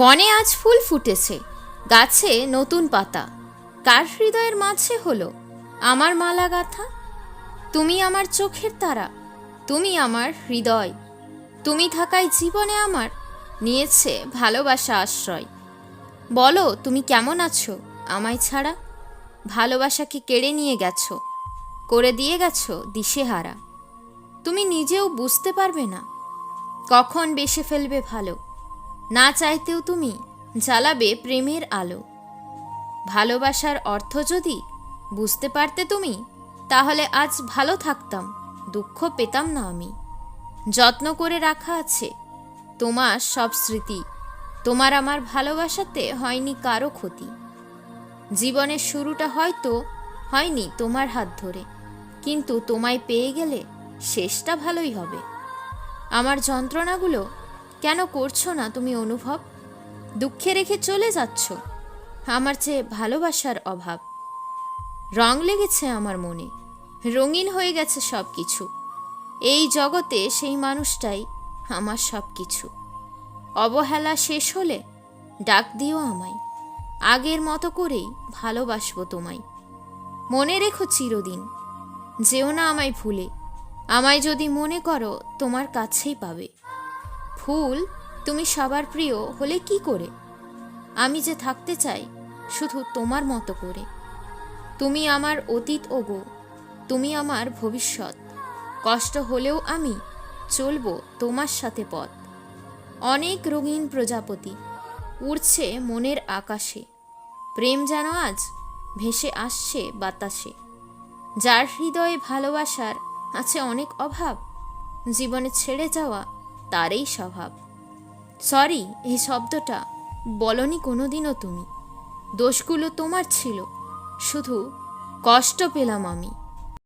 বনে আজ ফুল ফুটেছে, গাছে নতুন পাতা। কার হৃদয়ের মাঝে হলো আমার মালা গাথা? তুমি আমার চোখের তারা, তুমি আমার হৃদয়। তুমি থাকায় জীবনে আমার নিয়েছে ভালোবাসা আশ্রয়। বলো, তুমি কেমন আছো আমায় ছাড়া? ভালোবাসাকে কেড়ে নিয়ে গেছো, করে দিয়ে গেছো দিশেহারা। তুমি নিজেও বুঝতে পারবে না, কখন বেসে ফেলবে ভালো। না চাইতেও তুমি জ্বালাবে প্রেমের আলো। ভালোবাসার অর্থ যদি বুঝতে পারতে তুমি, তাহলে আজ ভালো থাকতাম, দুঃখ পেতাম না আমি। যত্ন করে রাখা আছে, তোমার সব স্মৃতি। তোমার আমার ভালোবাসাতে হয়নি কারও ক্ষতি। জীবনের শুরুটা হয়তো হয়নি তোমার হাত ধরে, কিন্তু তোমায় পেয়ে গেলে শেষটা ভালোই হবে। আমার যন্ত্রণাগুলো কেন করছ না তুমি অনুভব? দুঃখে রেখে চলে যাচ্ছ। আমার চেয়ে ভালোবাসার অভাব। রং লেগেছে আমার মনে। রঙিন হয়ে গেছে সব কিছু এই জগতে সেই মানুষটাই আমার সব কিছু অবহেলা শেষ হলে ডাক দিও আমায়। আগের মতো করেই ভালোবাসবো তোমায়। মনে রেখো চিরদিন। যেও না আমায় ভুলে। আমায় যদি মনে করো, তোমার কাছেই পাবে। ফুল তুমি সবার প্রিয় হলে কি করে? আমি যে থাকতে চাই, শুধু তোমার মতো করে। তুমি আমার অতীত ওগো, তুমি আমার ভবিষ্যৎ। কষ্ট হলেও আমি চলব তোমার সাথে পথ। অনেক রঙিন প্রজাপতি উড়ছে মনের আকাশে। প্রেম যেন আজ ভেসে আসছে বাতাসে। যার হৃদয়ে ভালোবাসার আছে অনেক অভাব, জীবনে ছেড়ে যাওয়া তারই স্বভাব। সরি, এই শব্দটা বলনি কোনোদিনও তুমি। দোষগুলো তোমার ছিল। শুধু কষ্ট পেলাম আমি।